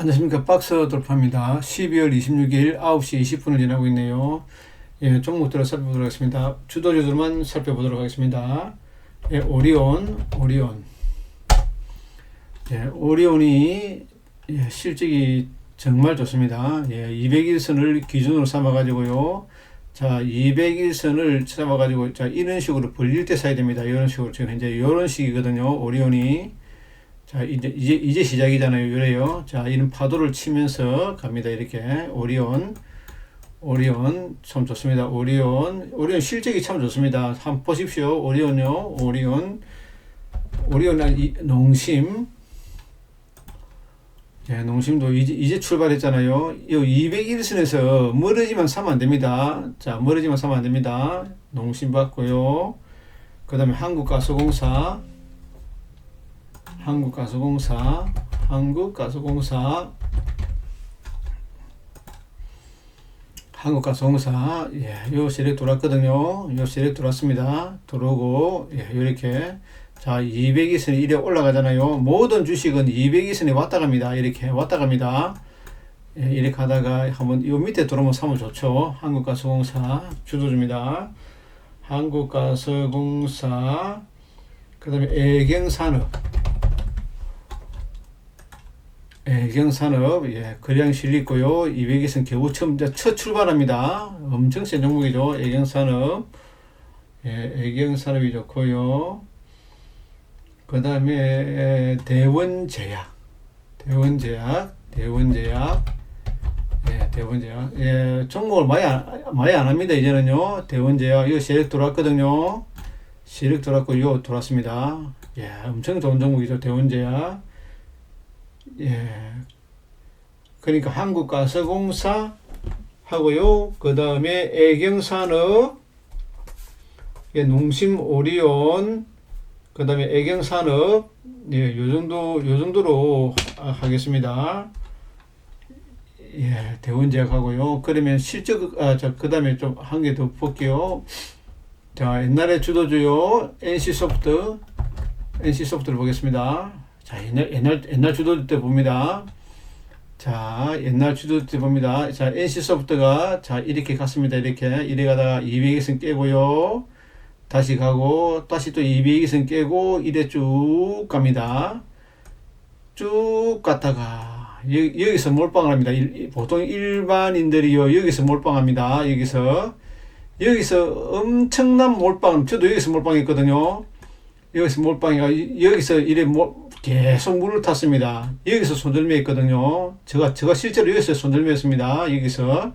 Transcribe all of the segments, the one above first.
안녕하십니까 박스 돌파입니다. 12월 26일 9시 20분을 지나고 있네요. 예, 종목들을 살펴보도록 하겠습니다. 주도주들만 살펴보도록 하겠습니다. 예, 오리온, 오리온. 예, 오리온이 예, 실적이 정말 좋습니다. 예, 200일선을 기준으로 삼아 가지고요. 자, 200일선을 잡아 가지고 자 이런 식으로 벌릴 때 사야 됩니다. 이런 식으로 지금 현재 이런 식이거든요. 오리온이. 자, 이제, 이제, 이제 시작이잖아요. 이래요. 자, 이런 파도를 치면서 갑니다. 이렇게. 오리온. 오리온. 참 좋습니다. 오리온. 오리온 실적이 참 좋습니다. 한번 보십시오. 오리온요. 오리온. 오리온, 이- 농심. 예, 농심도 이제, 이제 출발했잖아요. 이 201선에서 멀어지만 사면 안 됩니다. 자, 멀어지만 사면 안 됩니다. 농심 받고요. 그 다음에 한국가스공사. 한국가스공사, 한국가스공사, 한국가스공사, 예, 요 세력 돌았거든요. 요 세력 돌았습니다. 들어오고, 예, 요렇게. 자, 200이선이 이래 올라가잖아요. 모든 주식은 200이선이 왔다 갑니다. 이렇게 왔다 갑니다. 예, 이렇게 하다가 한번 요 밑에 들어오면 사면 좋죠. 한국가스공사 주도주입니다. 한국가스공사, 그 다음에 애경산업. 애경산업, 예, 거량 실리고요. 200에선 겨우 처음, 이제 첫 출발합니다. 엄청 센 종목이죠. 애경산업. 예, 애경산업이 좋고요. 그 다음에 대원제약. 대원제약, 대원제약. 예, 대원제약. 예, 종목을 많이 안, 많이 안 합니다. 이제는요. 대원제약. 이거 세력 돌았거든요. 세력 돌았고, 이거 돌았습니다. 예, 엄청 좋은 종목이죠. 대원제약. 예. 그러니까 한국가스공사 하고요. 그 다음에 애경산업, 예, 농심 오리온, 그 다음에 애경산업, 예, 요 정도, 요 정도로 하- 하겠습니다. 예, 대원제약 하고요. 그러면 실적, 아, 자, 그 다음에 좀 한 개 더 볼게요. 자, 옛날에 주도주요, NC소프트, NC소프트를 보겠습니다. 자, 옛날, 옛날, 옛날 주도 때 봅니다. 자, 옛날 주도 때 봅니다. 자, NC소프트가, 자, 이렇게 갔습니다. 이렇게. 이래 가다가 200에선 깨고요. 다시 가고, 다시 또 200에선 깨고, 이래 쭉 갑니다. 쭉 갔다가, 여, 여기서 몰빵을 합니다. 일- 보통 일반인들이요, 여기서 몰빵합니다. 여기서. 여기서 엄청난 몰빵, 저도 여기서 몰빵했거든요. 여기서 몰빵이가 여기서 이래 몰, 계속 물을 탔습니다. 여기서 손절매 했거든요. 제가 제가 실제로 여기서 손절매 했습니다. 여기서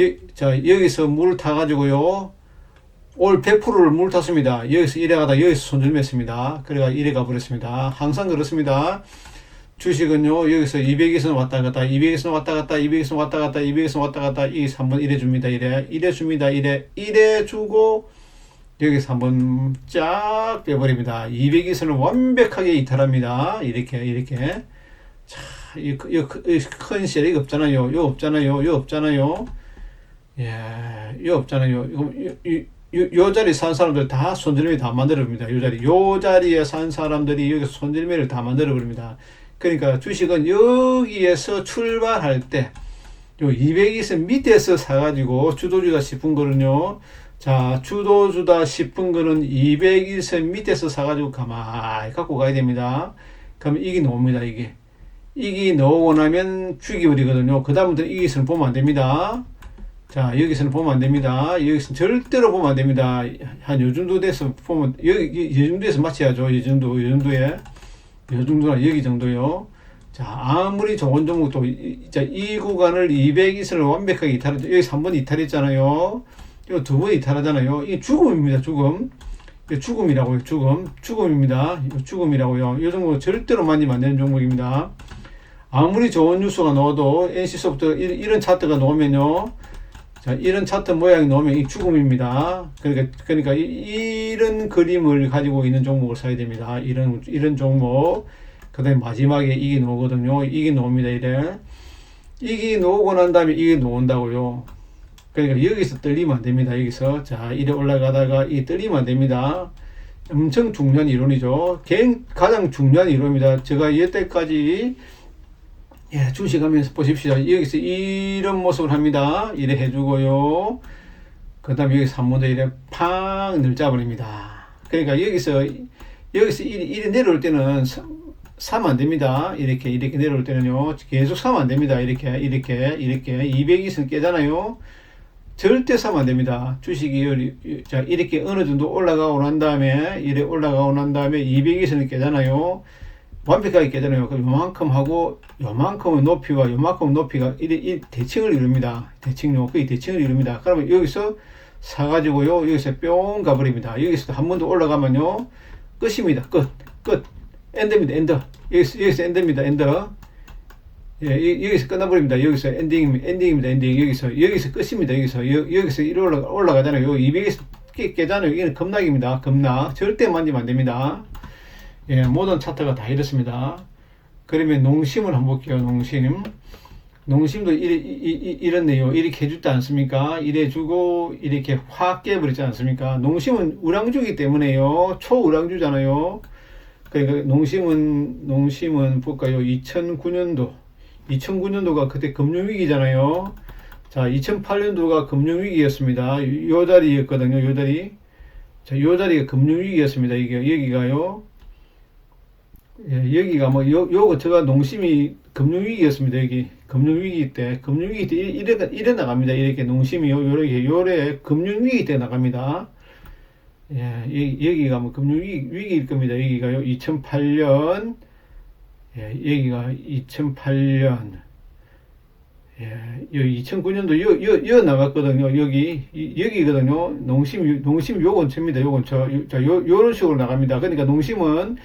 여, 자 여기서 물을 타가지고요. 올 100%를 물 탔습니다. 여기서 이래 가다 여기서 손절매 했습니다. 그래가 이래 가버렸습니다. 항상 그렇습니다. 주식은요 여기서 200에서 왔다 갔다 200에서 왔다 갔다 200에서 왔다 갔다 200에서 왔다 갔다 이 한번 이래 줍니다 이래 이래 줍니다 이래 이래 주고 여기서 한번 쫙 빼버립니다. 200에서는 완벽하게 이탈합니다. 이렇게, 이렇게. 자, 이, 그- 이, 그- 이큰 세력이 없잖아요. 요 없잖아요. 요 없잖아요. 예, 요 없잖아요. 요, 요, 요, 요 자리 산 사람들 다 손절매 다 만들어 버립니다. 요 자리. 요 자리에 산 사람들이 여기서 손절매를 다 만들어 버립니다. 그러니까 주식은 여기에서 출발할 때, 요 200에서 밑에서 사가지고 주도주다 싶은 거는요, 자, 주도 주다 싶은 거는 201선 밑에서 사가지고 가만히 갖고 가야 됩니다. 그러면 이게 나옵니다, 이게. 이게 나오고 나면 죽여버리거든요. 그 다음부터 이기선 보면 안 됩니다. 자, 여기서는 보면 안 됩니다. 여기서는 절대로 보면 안 됩니다. 한 요 정도 돼서 보면, 여기, 이 정도에서 맞춰야죠. 이 정도, 이 정도에. 이 정도나 여기 정도요. 자, 아무리 좋은 종목도, 이, 자, 이 구간을 200이선을 완벽하게 이탈했죠. 여기서 한번 이탈했잖아요. 이거 두 번 이 탈하잖아요. 이게 죽음입니다. 죽음. 죽음이라고요. 죽음. 죽음입니다. 죽음이라고요. 이 종목 절대로 만지면 안 되는 종목입니다. 아무리 좋은 뉴스가 나와도 NC소프트 이- 이런 차트가 나오면요. 자, 이런 차트 모양이 나오면 이 죽음입니다. 그러니까, 그러니까 이, 런 그림을 가지고 있는 종목을 사야 됩니다. 이런, 이런 종목. 그 다음에 마지막에 이게 나오거든요. 이게 나옵니다. 이래. 이게 나오고 난 다음에 이게 나온다고요. 그러니까 여기서 떨리면 안 됩니다. 여기서 자 이래 올라가다가 이 떨리면 안 됩니다. 엄청 중요한 이론이죠. 가장 중요한 이론입니다. 제가 여태까지 예, 주식하면서 보십시오. 여기서 이런 모습을 합니다. 이래 해주고요. 그 다음에 번더 이래 팡 늘짜버립니다. 그러니까 여기서, 여기서 이래, 내려올 때는 사- 사면 안 됩니다. 이렇게, 이렇게 내려올 때는요. 계속 사면 안 됩니다. 이렇게, 이렇게, 이렇게. 200이선 깨잖아요. 절대 사면 안 됩니다. 주식이 요- 자, 이렇게 어느 정도 올라가고 난 다음에, 이래 올라가고 난 다음에 200이선을 깨잖아요. 완벽하게 깨잖아요. 그럼 요만큼 하고 요만큼의 높이와 요만큼 높이가 이, 이 대칭을 이룹니다. 대칭요. 거의 대칭을 이룹니다. 그러면 여기서 사가지고요. 여기서 뿅 가버립니다. 여기서 한 번 더 올라가면요. 끝입니다. 끝. 끝. 엔드입니다. 엔드. 여기서, 여기서 엔드입니다. 엔드. 예, 여- 여기서 끝나버립니다. 여기서 엔딩입니다. 엔딩입니다. 엔딩. 여기서, 여기서 끝입니다. 여기서, 여, 여기서 이리 올라가, 올라가잖아요. 200에서 깨, 깨잖아요. 이게 급락입니다. 급락. 절대 만지면 안 됩니다. 예, 모든 차트가 다 이렇습니다. 그러면 농심을 한번 볼게요. 농심. 농심도 이래, 이, 이, 이렇네요. 이렇게 해주지 않습니까? 이래주고, 이렇게 확 깨버리지 않습니까? 농심은 우량주기 때문에요. 초우량주잖아요. 그러니까 농심은, 농심은 볼까요? 2009년도. 2009년도가 그때 금융위기잖아요. 자, 2008년도가 금융위기였습니다. 요 자리였거든요. 요 자리. 자, 요 자리가 금융위기였습니다. 이게, 여기가요. 예, 여기가 뭐, 요, 요거 제가 농심이 금융위기였습니다. 여기. 금융위기 때. 금융위기 때 이래, 이래, 나갑니다. 이렇게 농심이 요, 요렇게, 요래 금융위기 때 나갑니다. 예, 여기, 여기가 뭐 금융위기, 위기일 겁니다. 여기가요. 2008년. 예, 여기가 2008년. 예, 여기 2009년도 여, 여, 여 나갔거든요. 여기, 이- 여기거든요. 농심, 농심 요 근처입니다. 요 자, 요, 요런 식으로 나갑니다. 그러니까 농심은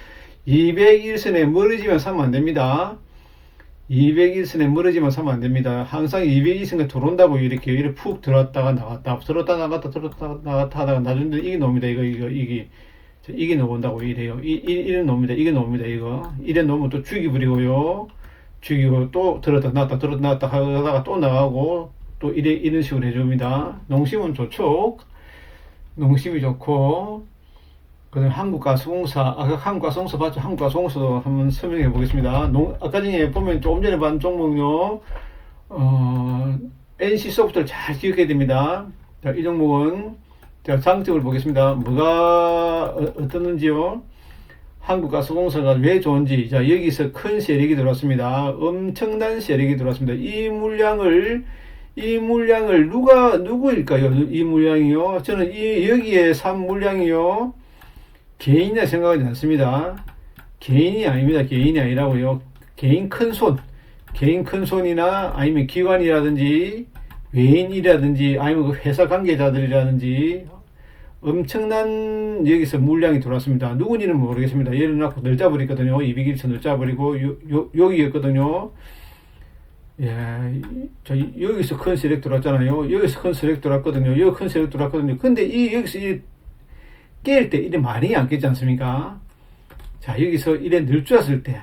201선에 멀어지면 사면 안 됩니다. 201선에 멀어지면 사면 안 됩니다. 항상 202선에 들어온다고 이렇게, 이렇게 푹 들어왔다가 나갔다, 들었다 나갔다, 들었다 나갔다 하다가 나중에 이게 나옵니다. 이거, 이거, 이게. 자, 이게 나온다고 이래요. 이, 이, 이래 나옵니다. 이게 나옵니다. 이거. 이래 나오면 또 죽이버리고요. 죽이고 또 들었다 놨다 들었다 놨다 하다가 또 나가고 또 이래, 이런 식으로 해줍니다. 농심은 좋죠. 농심이 좋고. 그 다음에 한국가스공사, 아까 한국가스공사 봤죠? 한국가스공사도 한번 설명해 보겠습니다. 농, 아까 전에 보면 조금 전에 봤던 종목요, 어, NC소프트를 잘 기억해야 됩니다. 자, 이 종목은, 자, 장점을 보겠습니다. 뭐가, 어, 어떻는지요? 한국가스공사가 왜 좋은지, 자, 여기서 큰 세력이 들어왔습니다. 엄청난 세력이 들어왔습니다. 이 물량을, 이 물량을 누가, 누구일까요? 이 물량이요? 저는 이, 여기에 산 물량이요? 개인이라 생각하지 않습니다. 개인이 아닙니다. 개인이 아니라고요. 개인 큰 손, 개인 큰 손이나 아니면 기관이라든지 외인이라든지 아니면 그 회사 관계자들이라든지 엄청난 여기서 물량이 들어왔습니다. 누군지는 모르겠습니다. 예를 놓고 늘짜버리거든요. 200일치 늘짜버리고 요, 요, 여기였거든요. 예, 자, 여기서 큰 세력 들어왔잖아요. 여기서 큰 세력 들어왔거든요. 여기 큰 세력 들어왔거든요. 근데 이, 여기서 이 깰 때 이래 많이 안 깼지 않습니까? 자, 여기서 이래 늘짜었을 때,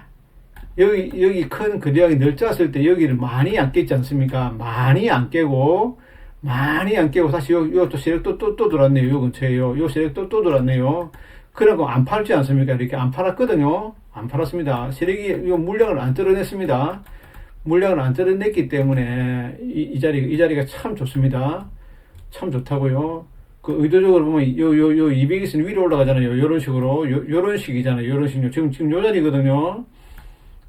여기, 여기 큰 거리량이 늘짜었을 때 여기를 많이 안 깼지 않습니까? 많이 안 깨고, 많이 안 깨고, 다시 요, 요 또 세력 또, 또, 또 들어왔네요. 요 근처에요. 요 세력 또, 또 들어왔네요. 그러고 안 팔지 않습니까? 이렇게 안 팔았거든요. 안 팔았습니다. 세력이 요 물량을 안 뜯어냈습니다. 물량을 안 뜯어냈기 때문에 이, 이 자리, 이 자리가 참 좋습니다. 참 좋다고요. 그 의도적으로 보면 요, 요, 요 200에서는 위로 올라가잖아요. 요런 식으로. 요, 요런 식이잖아요. 요런 식요. 지금, 지금 요 자리거든요.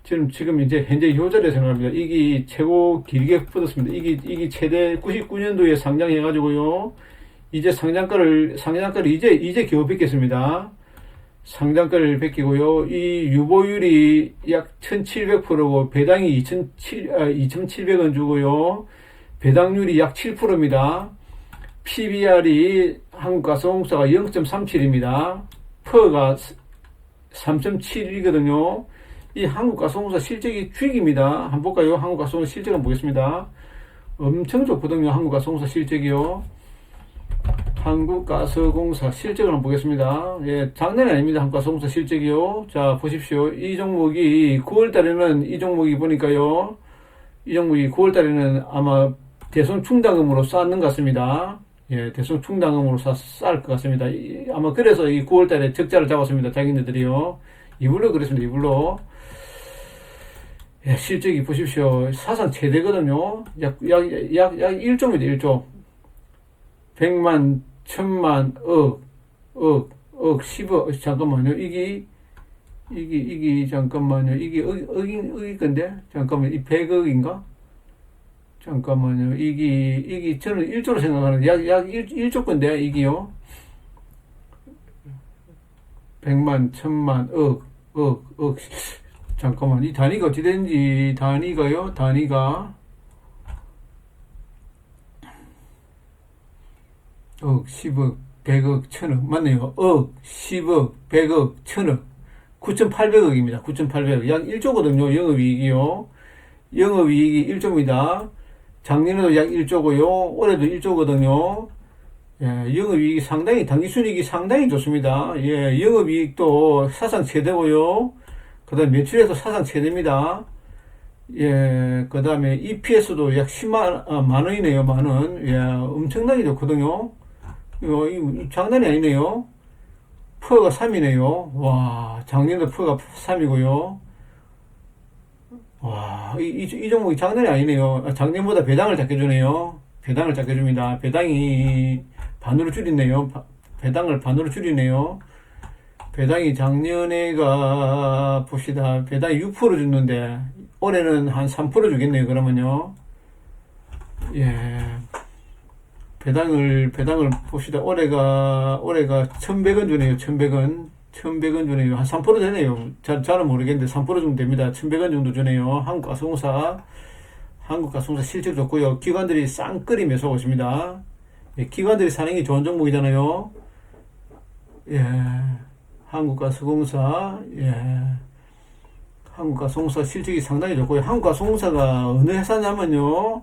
지금, 지금 이제 현재 요 자리에 생각합니다. 이게 최고 길게 뻗었습니다. 이게, 이게 최대 99년도에 상장해가지고요. 이제 상장가를, 상장가를 이제, 이제 겨우 뵙겠습니다. 상장가를 뵙기고요. 이 유보율이 약 1700%고, 배당이 2700, 아, 2700원 주고요. 배당률이 약 7%입니다. PBR이 한국가스공사가 0.37입니다. 퍼가 3.7이거든요. 이 한국가스공사 실적이 주익입니다. 한번 볼까요? 한국가스공사 실적 한번 보겠습니다. 엄청 좋거든요. 한국가스공사 실적이요. 한국가스공사 실적을 한번 보겠습니다. 예, 장난이 아닙니다. 한국가스공사 실적이요. 자, 보십시오. 이 종목이 9월 달에는 이 종목이 보니까요. 이 종목이 9월 달에는 아마 대손 충당금으로 쌓는 것 같습니다. 예, 대손 충당금으로 쌓을 것 같습니다. 이- 아마 그래서 이 9월 달에 적자를 잡았습니다. 자기네들이요. 이불로 그랬습니다. 이불로. 예, 실적이 보십시오. 사상 최대거든요. 약, 약, 약, 약 1조입니다, 1조. 100만, 1000만, 억, 억, 억, 10억, 잠깐만요. 이게, 이게, 이게, 잠깐만요. 이게 억, 억이, 억일 건데? 잠깐만, 이 100억인가? 잠깐만요. 이게, 이게, 저는 1조로 생각하는데, 약, 약 1, 1조 건데, 이게요. 100만, 1000만, 억, 억, 억. 잠깐만, 이 단위가 어찌 되는지, 단위가요, 단위가, 억, 10억, 100억, 1000억. 맞네요. 억, 10억, 100억, 1000억. 9,800억입니다. 9,800억. 약 1조거든요. 영업이익이요. 영업이익이 1조입니다. 작년에도 약 1조고요. 올해도 1조거든요. 예, 영업이익이 상당히, 당기순이익이 상당히 좋습니다. 예, 영업이익도 사상 최대고요. 그 다음에 매출에도 사상 최대입니다. 예, 그 다음에 EPS도 약 10만, 아, 만 원이네요, 만 원. 예, 엄청나게 좋거든요. 이거, 이 장난이 아니네요. 퍼가 3이네요. 와, 작년도 퍼가 3이고요. 와, 이, 이, 이 종목이 장난이 아니네요. 아, 작년보다 배당을 작게 주네요. 배당을 작게 줍니다. 배당이 반으로 줄이네요. 바- 배당을 반으로 줄이네요. 배당이 작년에가 봅시다. 배당이 6% 줬는데 올해는 한 3% 주겠네요. 그러면요. 예. 배당을 배당을 봅시다. 올해가 올해가 1,100원 주네요. 1,100원. 1,100원 주네요. 한 3% 되네요. 잘 잘은 모르겠는데 3% 정도 됩니다. 1,100원 정도 주네요. 한국가스공사 한국가스공사 실적 좋고요. 기관들이 쌍끌이 매수하고 있습니다. 예, 기관들이 사는 게 좋은 종목이잖아요. 예. 한국가스공사, 예. 한국가스공사 실적이 상당히 좋고요. 한국가스공사가 어느 회사냐면요.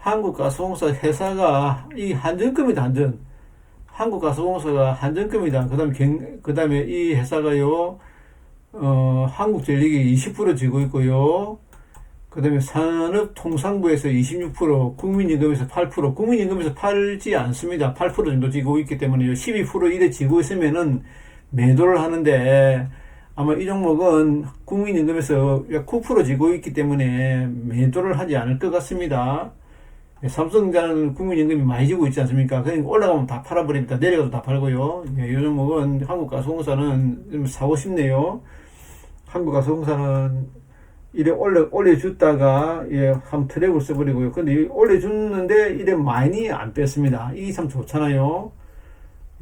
한국가스공사 회사가 이 한전급이다, 한전. 한국가스공사가 한전급이다. 그 다음에 경, 그 다음에 이 회사가요, 어, 한국전력이 20% 지고 있고요. 그 다음에 산업통상부에서 26%, 국민연금에서 8%, 국민연금에서 팔지 않습니다. 8% 정도 지고 있기 때문에요. 12% 이래 지고 있으면은 매도를 하는데 아마 이 종목은 국민연금에서 약 9% 지고 있기 때문에 매도를 하지 않을 것 같습니다. 삼성전자는 국민연금이 많이 지고 있지 않습니까? 그러니까 올라가면 다 팔아버립니다. 내려가도 다 팔고요. 예, 이 종목은 한국가스공사는 좀 사고 싶네요. 한국가스공사는 이래 올려, 올려줬다가, 예, 한 트랙을 써버리고요. 근데 이 올려줬는데, 이래 많이 안 뺐습니다. 이게 참 좋잖아요.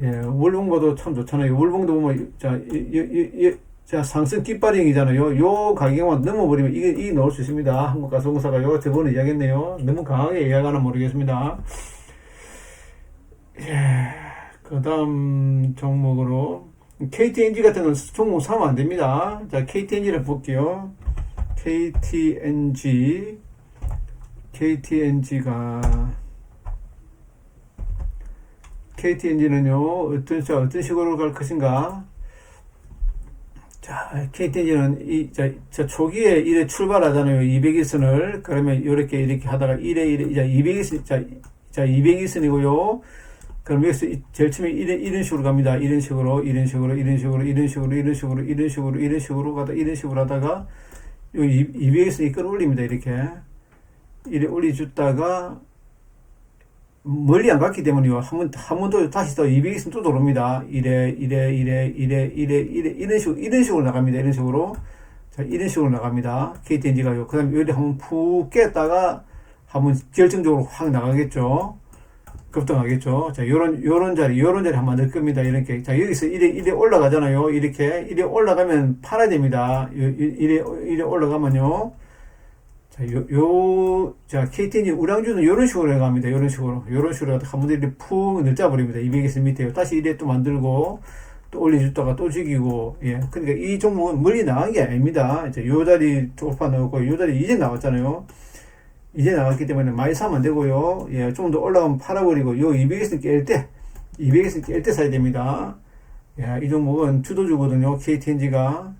예, 월봉보도 참 좋잖아요. 월봉도 보면, 자, 이, 이, 이, 자, 상승 깃발행이잖아요. 요 가격만 넘어버리면 이게, 이게 넣을 수 있습니다. 한국가스공사가 요 저번에 이야기했네요. 너무 강하게 이야기하나 모르겠습니다. 예, 그 다음 종목으로, KTNG 같은 건 종목 사면 안 됩니다. 자, KTNG를 볼게요. KTNG KTNG가 KTNG는요 어떤 자 어떤 식으로 갈 것인가? 자 KTNG는 이 자, 자 초기에 이래 출발하잖아요. 200일선을. 그러면 이렇게 이렇게 하다가 이래 이래 이제 200일선 자, 자 200일선이고요. 그럼 여기서 이- 제일 처음에 이런, 이런 식으로 갑니다. 이런 식으로 이런 식으로 이런 식으로 이런 식으로 이런 식으로 이런 식으로 이런 식으로 가다 이런 식으로 하다가 요 200에서 이 끌어올립니다. 이렇게. 이래 올려줬다가 멀리 안 갔기 때문에요. 한 번, 한 번 더 다시 또 200에서 또 돌아옵니다. 이래, 이래, 이래, 이래, 이래, 이래, 이런 식으로, 이런 식으로 나갑니다. 이런 식으로. 자, 이런 식으로 나갑니다. KTNG가요. 그 다음에 여기 한번 푹 깼다가 한번 결정적으로 확 나가겠죠. 급등하겠죠. 자, 요런, 요런 자리, 요런 자리 한번 넣을 겁니다. 이렇게. 자, 여기서 이래, 이래 올라가잖아요. 이렇게. 이래 올라가면 팔아야 됩니다. 이래, 이래 올라가면요. 자, 요, 요, 자, KTNG 우량주는 요런 식으로 해갑니다. 요런 식으로. 요런 식으로 해서 한번 이렇게 푹 늘짜버립니다. 200에서 밑에요. 다시 이래 또 만들고, 또 올려줬다가 또 죽이고, 예. 그러니까 이 종목은 멀리 나간 게 아닙니다. 이제 요 자리 조파 넣었고, 요 자리 이제 나왔잖아요. 이제 나왔기 때문에 많이 사면 안 되고요. 예, 좀 더 올라가면 팔아버리고, 요 200에서 깰 때, 200에서 깰 때 사야 됩니다. 예, 이 종목은 주도주거든요. KTNG가.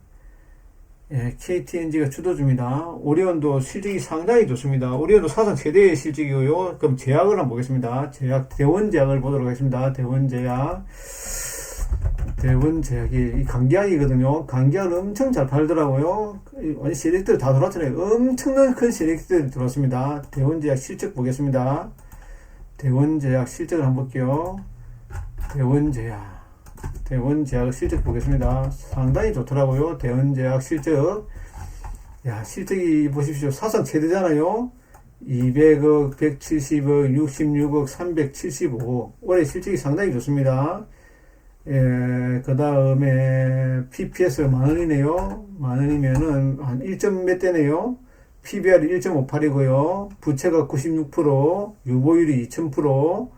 예, KTNG가 주도주입니다. 오리온도 실적이 상당히 좋습니다. 오리온도 사상 최대의 실적이고요. 그럼 제약을 한번 보겠습니다. 제약, 대원제약을 보도록 하겠습니다. 대원제약. 대원제약이 이 강기약이거든요. 강기약은 엄청 잘 팔더라고요. 이 완전 세력들 다 들어왔잖아요. 엄청난 큰 세력들이 들어왔습니다. 대원제약 실적 보겠습니다. 대원제약 실적을 한번 볼게요. 대원제약. 대원제약 실적 보겠습니다. 상당히 좋더라고요. 대원제약 실적. 야, 실적이 보십시오. 사상 최대잖아요. 200억, 170억, 66억, 375억. 올해 실적이 상당히 좋습니다. 예, 그 다음에 PPS 만 원이네요. 만 원이면은 한 1점 몇 대네요. PBR 1.58이고요. 부채가 96%, 유보율이 2000%.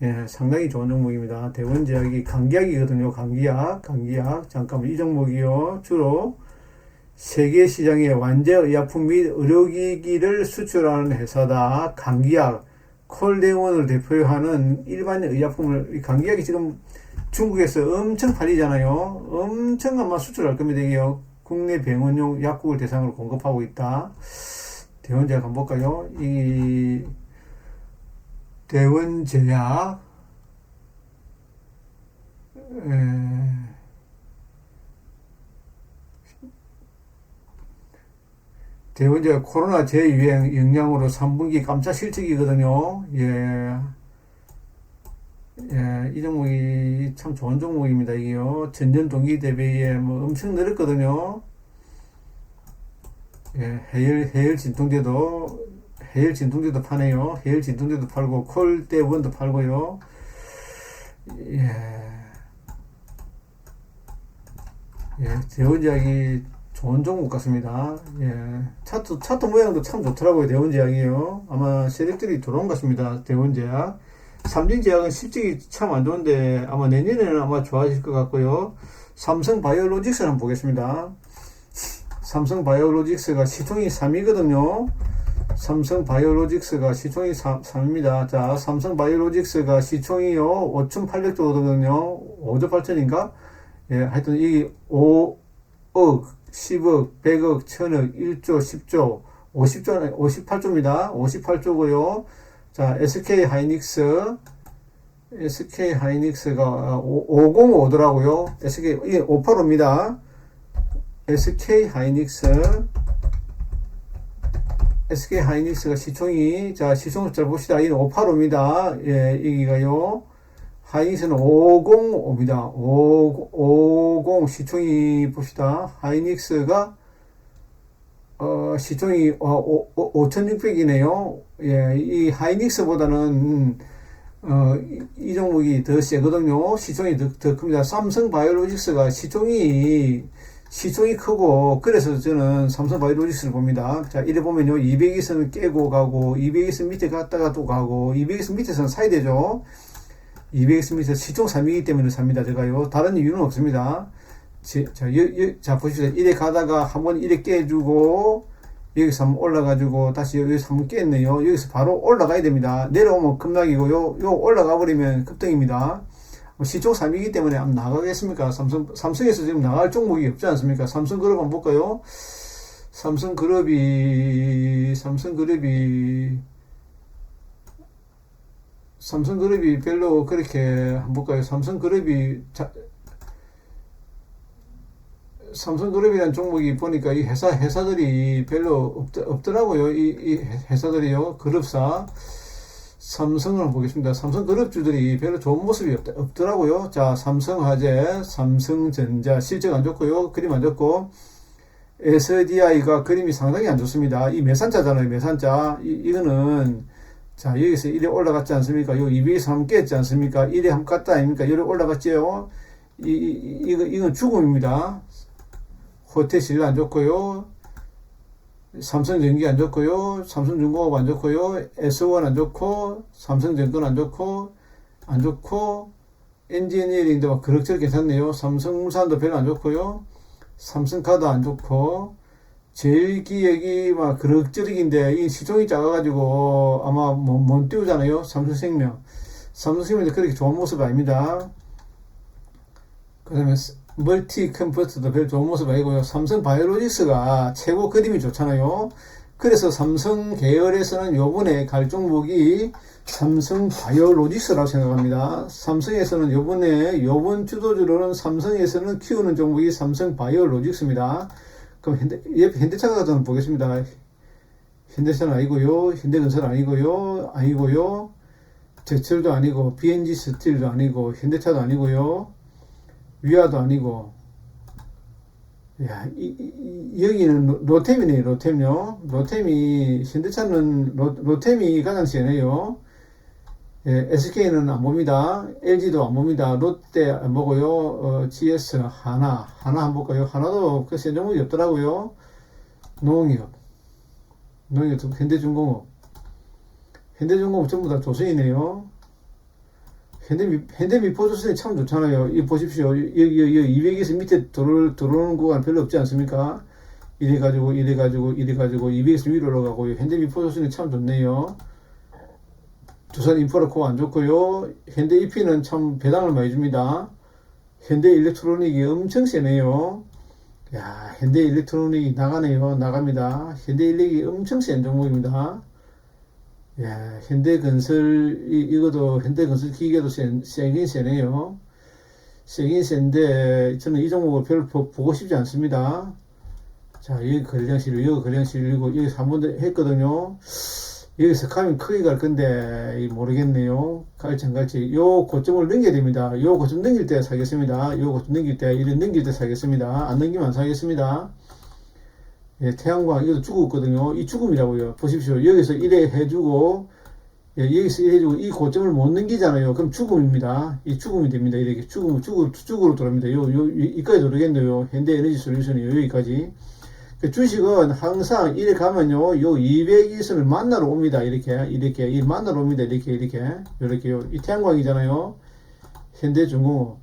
예, 상당히 좋은 종목입니다. 대원제약이 강기약이거든요. 강기약, 강기약. 잠깐만, 이 종목이요. 주로 세계 시장에 완제 의약품 및 의료기기를 수출하는 회사다. 강기약, 콜대원을 대표하는 일반 의약품을, 이 강기약이 지금 중국에서 엄청 팔리잖아요. 엄청 아마 수출할 겁니다. 이게 국내 병원용 약국을 대상으로 공급하고 있다. 대원제약 한번 볼까요? 이 대원제약 에, 대원제약 코로나 재유행 영향으로 3분기 깜짝 실적이거든요. 예. 예, 이 종목이 참 좋은 종목입니다. 이게요. 전년 동기 대비에 뭐 엄청 늘었거든요. 예, 해열, 해열 진통제도, 해열 진통제도 파네요. 해열 진통제도 팔고, 콜대원도 팔고요. 예. 예, 대원제약이 좋은 종목 같습니다. 예. 차트, 차트 모양도 참 좋더라고요. 대원제약이요. 아마 세력들이 들어온 것 같습니다. 대원제약. 삼진제약은 실적이 참 안 좋은데 아마 내년에는 아마 좋아질 것 같고요. 삼성 바이오로직스를 한번 보겠습니다. 삼성 바이오로직스가 시총이 3위거든요. 삼성 바이오로직스가 시총이 3, 3입니다. 자, 삼성 바이오로직스가 시총이요, 5,800조 거든요. 5조 8천인가? 예, 하여튼 이 5억, 10억, 100억, 1000억, 1조, 10조, 50조, 58조입니다. 58조고요. 자, SK 하이닉스, SK 하이닉스가 505더라고요. SK, 이게 585입니다. SK 하이닉스, SK 하이닉스가 시총이, 자, 시총 잘 봅시다. 이는 585입니다. 예, 여기가요. 하이닉스는 505입니다. 5, 50 시총이 봅시다. 하이닉스가 어, 시총이 어, 5,600이네요. 예, 이 하이닉스보다는 어, 이, 이 종목이 더 세거든요. 시총이 더, 더 큽니다. 삼성 바이오로직스가 시총이 시총이 크고 그래서 저는 삼성 바이오로직스를 봅니다. 자, 이래 보면요. 200에서는 깨고 가고 200에서 밑에 갔다가 또 가고 200에서 밑에서는 사야 되죠. 200에서 밑에 시총 3위이기 때문에 삽니다. 제가요. 다른 이유는 없습니다. 자, 여, 여, 자, 보십시오. 이래 가다가 한번 이래 깨주고, 여기서 한번 올라가지고, 다시 여기서 한번 깼네요. 여기서 바로 올라가야 됩니다. 내려오면 급락이고요. 요 올라가 버리면 급등입니다. 뭐 시총 3위이기 때문에 나가겠습니까? 삼성, 삼성에서 지금 나갈 종목이 없지 않습니까? 삼성그룹 한번 볼까요? 삼성그룹이, 삼성그룹이, 삼성그룹이 별로 그렇게 한번 볼까요? 삼성그룹이, 자, 삼성그룹이라는 종목이 보니까 이 회사 회사들이 별로 없, 더라고요 이, 이 회사들이요. 그룹사 삼성을 보겠습니다. 삼성 그룹주들이 별로 좋은 모습이 없, 없더라고요. 자, 삼성화재, 삼성전자 실적 안 좋고요. 그림 안 좋고 SDI가 그림이 상당히 안 좋습니다. 이 매산자잖아요. 매산자. 이, 이거는 자, 여기서 이래 올라갔지 않습니까? 요 200에서 한번 깼지 않습니까? 이래 한번 갔다 아닙니까? 이래 올라갔지요? 이, 이, 이거, 이건 죽음입니다. 호텔 실 안 좋고요. 삼성전기 안 좋고요. 삼성중공업 안 좋고요. S1 안 좋고, 삼성전권 안 좋고, 안 좋고, 엔지니어링도 막 그럭저럭 괜찮네요. 삼성물산도 별로 안 좋고요. 삼성카드 안 좋고, 제일기획이 막 그럭저럭인데, 이 시총이 작아가지고 아마 못, 못 띄우잖아요. 삼성생명. 삼성생명도 그렇게 좋은 모습 아닙니다. 그 다음에 멀티 컴포트도 별 좋은 모습 아니고요. 삼성 바이오로직스가 최고 그림이 좋잖아요. 그래서 삼성 계열에서는 요번에 갈 종목이 삼성 바이오로직스라고 생각합니다. 삼성에서는 요번에 요번 주도주로는 삼성에서는 키우는 종목이 삼성 바이오로직스입니다. 그럼 현대, 옆에 현대차가 좀 보겠습니다. 현대차는 아니고요. 현대건설 아니고요. 아니고요. 제철도 아니고 BNG 스틸도 아니고 현대차도 아니고요. 위아도 아니고 야, 이, 이- 이- 여기는 로- 로템이네, 로템요. 로템이, 현대차는 로, 로템이 가장 세네요. 예, SK는 안 봅니다. LG도 안 봅니다. 롯데 안 보고요. 어, GS, 하나, 하나 안 볼까요? 하나도 그센 종목이 없더라고요. 농협, 농협, 현대중공업. 현대중공업 전부 다 조선이네요. 현대미, 현대미 포조선이 참 좋잖아요. 이 보십시오. 여기, 여기 200에서 밑에 들어올, 들어오는 구간 별로 없지 않습니까? 이래가지고, 이래가지고, 이래가지고, 200에서 위로 올라가고, 현대미 포조선이 참 좋네요. 두산 인프라코 안 좋고요. 현대 EP는 참 배당을 많이 줍니다. 현대 일렉트로닉이 엄청 세네요. 야, 현대 일렉트로닉이 나가네요. 나갑니다. 현대 일렉이 엄청 센 종목입니다. 야, 현대건설, 이, 이것도 현대건설 기계도 센, 세긴 세네요. 세긴 센데, 저는 이 종목을 별로 보- 보고 싶지 않습니다. 자, 여기 걸량실, 여기 걸량실이고, 여기서 한번더 했거든요. 여기서 가면 크게 갈 건데, 이 모르겠네요. 갈지 안 갈지. 요 고점을 넘겨야 됩니다. 요 고점 넘길 때 사겠습니다. 요 고점 넘길 때, 이런 넘길 때 사겠습니다. 안 넘기면 안 사겠습니다. 예, 태양광 이것도 죽었거든요. 이 죽음이라고요. 보십시오. 여기서 이래 해주고 예, 여기서 이래 해주고 이 고점을 못 넘기잖아요. 그럼 죽음입니다. 이 죽음이 됩니다. 이렇게 죽음 죽으로 죽으로 돌아갑니다. 요, 요 여기까지 돌겠네요. 현대 에너지 솔루션이 여기까지. 그 주식은 항상 이래 가면요, 요 200일선을 만나러 옵니다. 이렇게, 이렇게, 이 만나러 옵니다. 이렇게, 이렇게, 이렇게요. 이 태양광이잖아요. 현대중공업.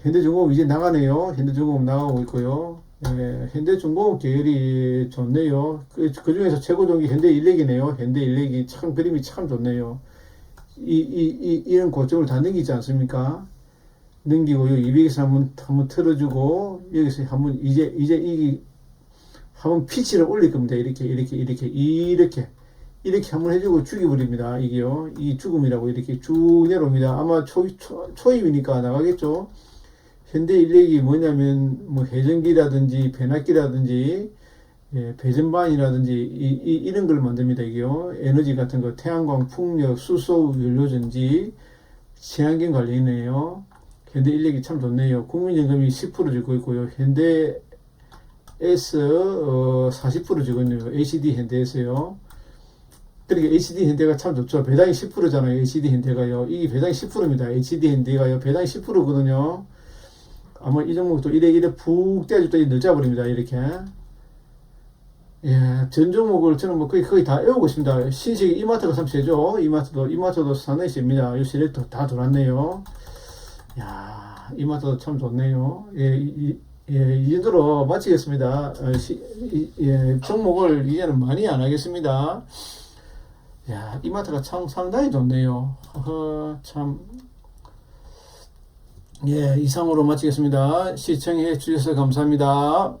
현대중공업 이제 나가네요. 현대중공업 나가고 있고요. 예, 현대중공업 계열이 좋네요. 그, 그 중에서 최고 좋은 게 현대일렉이네요. 현대일렉이 참 그림이 참 좋네요. 이, 이, 이, 이 런 고점을 다 넘기지 않습니까? 넘기고, 요 200에서 한 번, 한번 틀어주고, 여기서 한 번, 이제, 이제 이, 한번 피치를 올릴 겁니다. 이렇게, 이렇게, 이렇게, 이렇게. 이렇게 한번 해주고 죽여버립니다. 이게요. 이 죽음이라고 이렇게 쭉 내려옵니다. 아마 초, 초, 초입이니까 나가겠죠. 현대 인력이 뭐냐면, 뭐, 해전기라든지, 배낙기라든지, 예, 배전반이라든지, 이, 이, 이런 걸 만듭니다. 이게요. 에너지 같은 거, 태양광, 풍력, 수소, 연료전지, 친환경 관련이네요. 현대 인력이 참 좋네요. 국민연금이 10% 주고 있고요. 현대, S 어, 40% 주고 있네요. HD 현대에서요. 그러니까 HD 현대가 참 좋죠. 배당이 10%잖아요. HD 현대가요. 이게 배당이 10%입니다. HD 현대가요. 배당이 10%거든요. 아마 이 종목도 이래 이래 푹 떼어줄 때 늦어버립니다. 이렇게. 예, 전 종목을 저는 뭐 거의 거의 다 외우고 있습니다. 신식이 이마트가 참 세죠. 이마트도 이마트도 상당히 셉니다. 이 세력도 다 돌았네요. 야, 이마트도 참 좋네요. 예, 이, 예, 이 정도로 마치겠습니다. 어, 시, 이, 예, 종목을 이제는 많이 안 하겠습니다. 야, 이마트가 참 상당히 좋네요. 허허, 참. 예, 이상으로 마치겠습니다. 시청해 주셔서 감사합니다.